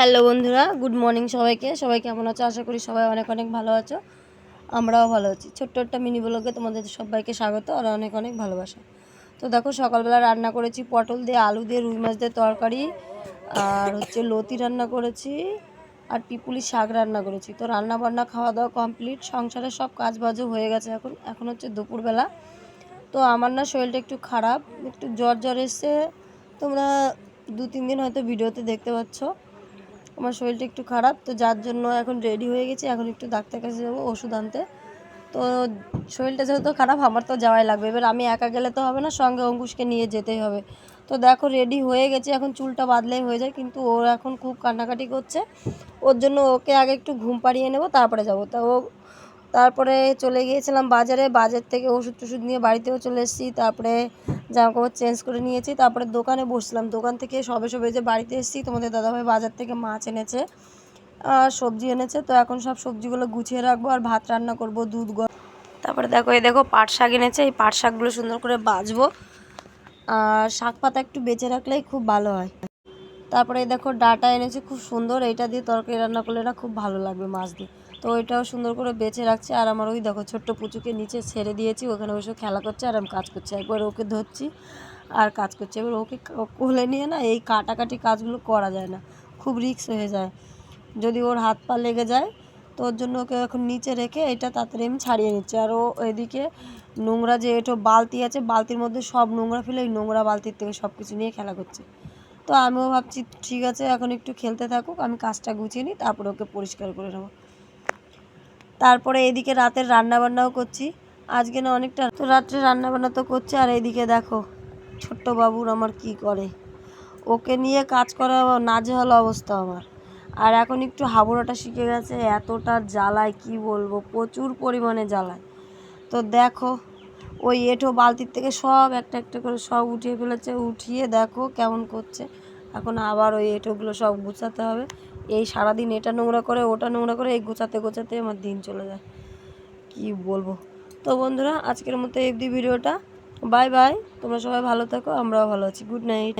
Hello বন্ধুরা, good morning সবাইকে। সবাই কেমন আছো? আশা করি সবাই অনেক অনেক ভালো আছো। আমরাও ভালো আছি। ছোট্ট একটা মিনি ব্লগে তোমাদের সবাইকে স্বাগত আর অনেক অনেক ভালোবাসা। তো দেখো, সকালবেলা রান্না করেছি পটল দিয়ে, আলু দিয়ে, রুই মাছ দিয়ে তরকারি আর হচ্ছে লতি রান্না করেছি আর পিপুলি শাক রান্না করেছি। তো রান্না বান্না খাওয়া দাওয়া কমপ্লিট সংসারের সব কাজ বাজও হয়ে গেছে এখন। এখন হচ্ছে দুপুরবেলা। তো আমার না শরীরটা একটু খারাপ, একটু জ্বর জ্বর এসছে। তোমরা দু তিন দিন হয়তো ভিডিওতে দেখতে পাচ্ছ। আমার শরীরটা একটু খারাপ, তো যার জন্য এখন রেডি হয়ে গেছি, এখন একটু ডাক্তার কাছে যাব, ওষুধ আনতে। তো শরীরটা যেহেতু খারাপ, আমার তো যাওয়াই লাগবে। এবার আমি একা গেলে তো হবে না, সঙ্গে অঙ্কুশকে নিয়ে যেতেই হবে। তো দেখো রেডি হয়ে গেছে, এখন চুলটা বাদলেই হয়ে যায়, কিন্তু ওর এখন খুব কান্নাকাটি করছে। ওর জন্য ওকে আগে একটু ঘুম পাড়িয়ে নেব, তারপরে যাব। তা ও তারপরে চলে গিয়েছিলাম বাজারে, বাজার থেকে ওষুধ টষুধ নিয়ে বাড়িতেও চলে এসেছি, তারপরে জামা কাপড় চেঞ্জ করে নিয়েছি, তারপরে দোকানে বসলাম। দোকান থেকে সবে সবে যে বাড়িতে এসেছি, তোমাদের দাদাভাই বাজার থেকে মাছ এনেছে, আর সবজি এনেছে। তো এখন সব সবজিগুলো গুছিয়ে রাখব আর ভাত রান্না করব, দুধ গরম। তারপরে দেখো, এই দেখো পাট শাক এনেছে, এই পাট শাকগুলো সুন্দর করে বাজবো। আর শাক পাতা একটু বেঁচে রাখলেই খুব ভালো হয়। তারপরে দেখো ডাটা এনেছে, খুব সুন্দর। এইটা দিয়ে তরকারি রান্না করলে না খুব ভালো লাগবে মাছ দিয়ে। তো ওইটাও সুন্দর করে বেঁচে রাখছে। আর আমার ওই দেখো ছোট্ট পুচুকে নিচে ছেড়ে দিয়েছি। ওখানে বসে খেলা করছে আর আমি কাজ করছি। একবার ওকে ধরছি আর কাজ করছি। এবার ওকে কোলে নিয়ে না এই কাটাকাটি কাজগুলো করা যায় না। খুব রিস্ক হয়ে যায়। যদি ওর হাত পা লেগে যায়, তো ওর জন্য ওকে এখন নিচে রেখে এটা তাড়াতাড়ি আমি ছাড়িয়ে নিচ্ছি। আর ও এদিকে নোংরা যে এটো বালতি আছে, বালতির মধ্যে সব নোংরা ফেলে এই নোংরা বালতির থেকে সব কিছু নিয়ে খেলা করছে। তো আমিও ভাবছি ঠিক আছে, এখন একটু খেলতে থাকুক, আমি কাজটা গুছিয়ে নিই, তারপরে ওকে পরিষ্কার করে নেব। তারপরে এদিকে রাতের রান্নাবান্নাও করছি। আজকে না অনেকটা তো রাত্রে রান্নাবান্না তো করছে, আর এইদিকে দেখো, ছোট্ট বাবুর আমার কি করে। ওকে নিয়ে কাজ করা নাজেহাল অবস্থা আমার। আর এখন একটু হাবুড়াটা শিখে গেছে, এতটা জ্বালায়, কি বলব, প্রচুর পরিমাণে জ্বালায়। তো দেখো ওই এঁঠো বালতির থেকে সব একটা একটা করে সব উঠিয়ে ফেলেছে, উঠিয়ে দেখো কেমন করছে। এখন আবার ওই এঁঠোগুলো সব গুছাতে হবে। এই সারাদিন এটা নোংরা করে, ওটা নোংরা করে, এই গোছাতে গোছাতে আমার দিন চলে যায়। কি বলব? তো বন্ধুরা, আজকের মতো এফদি ভিডিওটা। বাই বাই, তোমরা সবাই ভালো থাকো, আমরাও ভালো আছি। Good night.